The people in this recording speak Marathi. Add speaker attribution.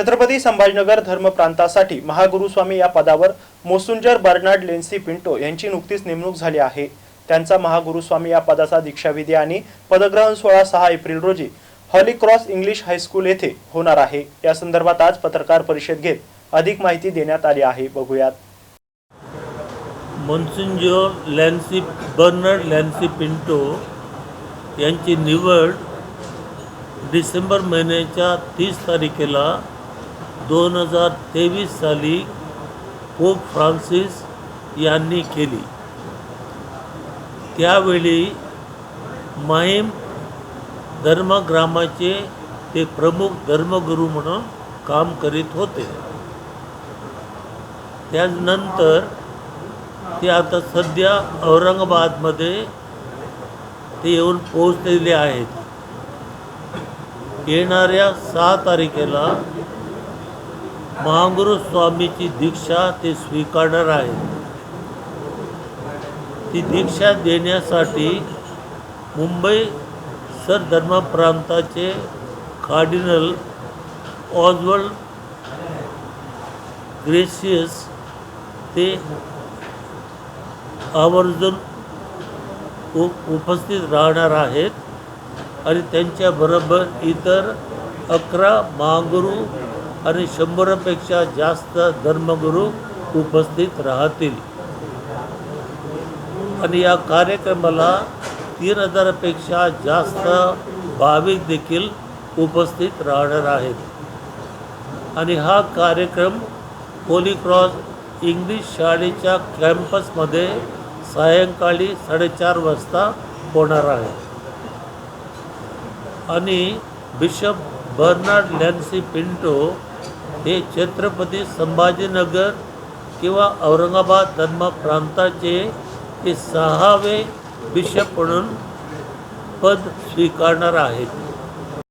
Speaker 1: छत्रपती संभाजीनगर धर्मप्रांतासाठी महागुरुस्वामी या पदावर मोसुंजर बर्नार्ड लेन्सी पिंटो यांची नुकतीच नेमणूक झाली आहे. त्यांचा महागुरुस्वामी या पदाचा दीक्षाविधी आणि पदग्रहण सोहळा सहा एप्रिल रोजी हॉली क्रॉस इंग्लिश हायस्कूल येथे होणार आहे. या संदर्भात आज पत्रकार परिषद घेत अधिक माहिती देण्यात आली आहे. बघूयात.
Speaker 2: मोन्सिंजो लॅन्सी बर्नर्ड लॅन्सी पिंटो यांची निवड डिसेंबर महिन्याच्या तीस तारखेला दोन हजार तेवीस साली पोप फ्रान्सिस यांनी केली. त्यावेळी माहीम धर्मग्रामाचे ते प्रमुख धर्मगुरू म्हणून काम करीत होते. त्यानंतर ते आता सध्या औरंगाबादमध्ये ते येऊन पोहोचलेले आहेत. येणाऱ्या सहा तारखेला महागुरु स्वामीची दीक्षा ते स्वीकारणार आहेत ती दीक्षा देण्यासाठी मुंबई सर धर्मप्रांताचे कार्डिनल ऑजवल्ड ग्रेशियस ते आवर्जून उ उपस्थित राहणार आहेत आणि त्यांच्याबरोबर इतर अकरा महागुरू आणि शंभरापेक्षा जास्त धर्मगुरू उपस्थित राहतील. आणि या कार्यक्रमाला तीन हजारापेक्षा जास्त भाविक देखील उपस्थित राहणार आहेत. आणि हा कार्यक्रम होली क्रॉस इंग्लिश शाळेच्या कॅम्पसमध्ये सायंकाळी साडेचार वाजता होणार आहे. आणि बिशप बर्नार्ड लॅन्सी पिंटो हे छत्रपती संभाजीनगर किंवा औरंगाबाद धर्म प्रांताचे ते सहावे बिशप म्हणून पद स्वीकारणार आहेत.